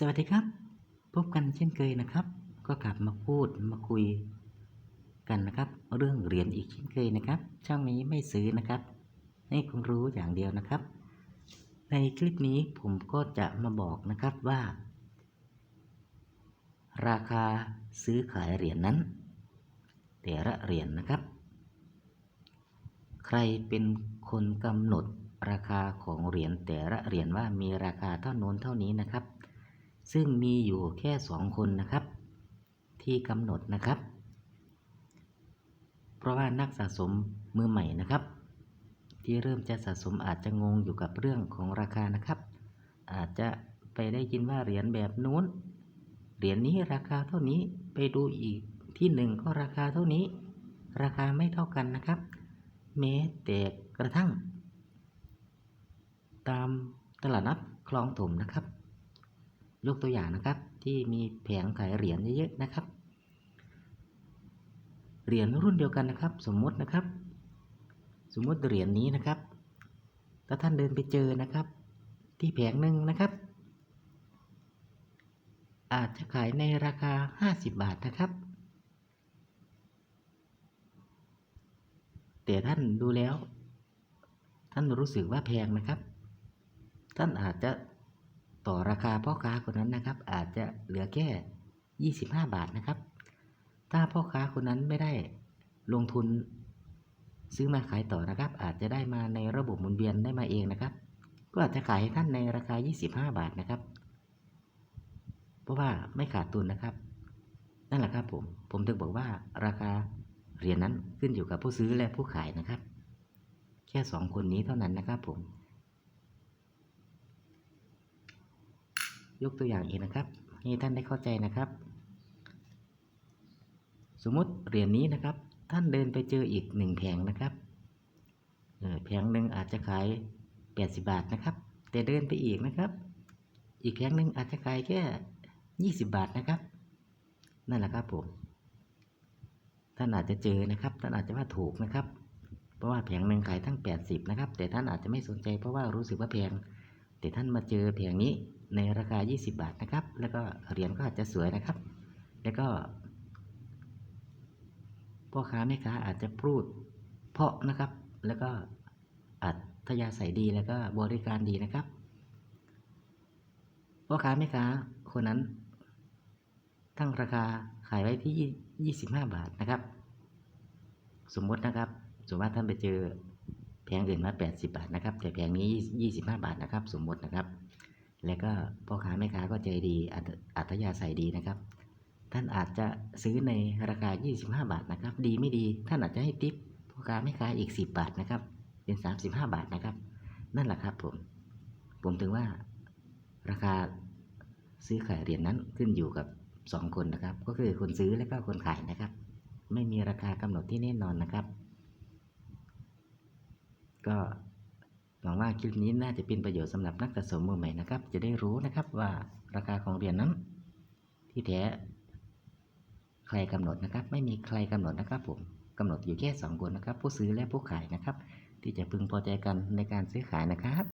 สวัสดีครับ พบกันเช่นเคยนะครับ ก็กลับมาพูดมาคุยกันนะครับ เรื่องเหรียญอีกเช่นเคยนะครับ ช่องนี้ไม่ซื้อนะครับ ให้คุณรู้อย่างเดียวนะครับ ในคลิปนี้ผมก็จะมาบอกนะครับว่า ราคาซื้อขายเหรียญนั้น แต่ละเหรียญนะครับ ใครเป็นคนกำหนดราคาของเหรียญแต่ละเหรียญว่ามีราคาเท่าโน้นเท่านี้นะครับ ซึ่งมีอยู่แค่สองคนนะครับ ที่กำหนดนะครับ เพราะว่านักสะสมมือใหม่นะครับ ที่เริ่มจะสะสมอาจจะงงอยู่กับเรื่องของราคานะครับ อาจจะไปได้ยินว่าเหรียญแบบนู้นเหรียญนี้ราคาเท่านี้ไปดูอีกที่หนึ่งก็ราคาเท่านี้ ราคาไม่เท่ากันนะครับแม้แต่กระทั่ง ตามตลาดนัดคลองถมนะครับ ยกตัวอย่างนะครับที่มีแผงขายเหรียญเยอะๆนะครับ เหรียญรุ่นเดียวกันนะครับ สมมตินะครับ สมมติเหรียญนี้นะครับ ถ้าท่านเดินไปเจอนะครับ ที่แผงหนึ่งนะครับ อาจจะขายในราคา 50 บาทนะครับ แต่ท่านดูแล้ว ท่านรู้สึกว่าแพงนะครับ ท่านอาจจะ ต่อราคาพ่อค้าคนนั้นนะครับ อาจจะเหลือแค่ 25 บาทนะครับ ถ้าพ่อค้าคนนั้นไม่ได้ลงทุนซื้อมาขายต่อนะครับ อาจจะได้มาในระบบหมุนเวียนได้มาเองนะครับ ก็อาจจะขายให้ท่านในราคา 25 บาทนะครับ เพราะว่าไม่ขาดทุนนะครับ นั่นแหละครับผม ผมถึงบอกว่าราคาเหรียญนนั้นขึ้นอยู่กับผู้ซื้อและผู้ขายนะครับ แค่สองคนนี้เท่านั้นนะครับผม ยกตัวอย่างอีกนะครับ ให้ท่านได้เข้าใจนะครับ สมมติเหรียญนี้นะครับ ท่านเดินไปเจออีกหนึ่งแผงนะครับแผงหนึ่งอาจจะขาย 80 บาทนะครับ แต่เดินไปอีกนะครับ อีกแผงหนึ่งอาจจะขายแค่ 20 บาทนะครับ นั่นแหละครับผมท่านอาจจะเจอนะครับ ท่านอาจจะว่าถูกนะครับ เพราะว่าแผงหนึ่งขายทั้ง 80 นะครับ แต่ท่านอาจจะไม่สนใจเพราะว่ารู้สึกว่าแพง แต่ท่านมาเจอแผงนี้ในราคา 20 บาทนะครับ แล้วก็เหรียญก็อาจจะสวยนะครับ แล้วก็พ่อค้าแม่ค้าอาจจะพูดเพาะนะครับ แล้วก็อัธยาศัยดีแล้วก็บริการดีนะครับพ่อค้าแม่ค้าคนนั้นตั้งราคาขายไว้ที่ 25 บาทนะครับ สมมตินะครับ สมมติว่าท่านไปเจอ แผงอื่นมา 80 บาทนะครับ แต่แผงนี้ 25 บาทนะครับ สมมตินะครับ แล้วก็พ่อค้าแม่ค้าก็ใจดีอัธยาศัยดีนะครับ ท่านอาจจะซื้อในราคา 25 บาทนะครับ ดีไม่ดี ท่านอาจจะให้ทิปพ่อค้าแม่ค้าอีก 10 บาทนะครับ เป็น 35 บาทนะครับ นั่นแหละครับผม ผมถึงว่าราคาซื้อขายเหรียญนั้นขึ้นอยู่กับ 2 คนนะครับ ก็คือคนซื้อและก็คนขายนะครับ ไม่มีราคากำหนดที่แน่นอนนะครับ ก็หวังว่าคลิปนี้น่าจะเป็นประโยชน์สำหรับนักสะสมมือใหม่นะครับ จะได้รู้นะครับว่าราคาของเหรียญนั้น ที่แท้ใครกำหนดนะครับ ไม่มีใครกำหนดนะครับผมกำหนดอยู่แค่สองคนนะครับ ผู้ซื้อและผู้ขายนะครับ ที่จะพึงพอใจกันในการซื้อขายนะครับ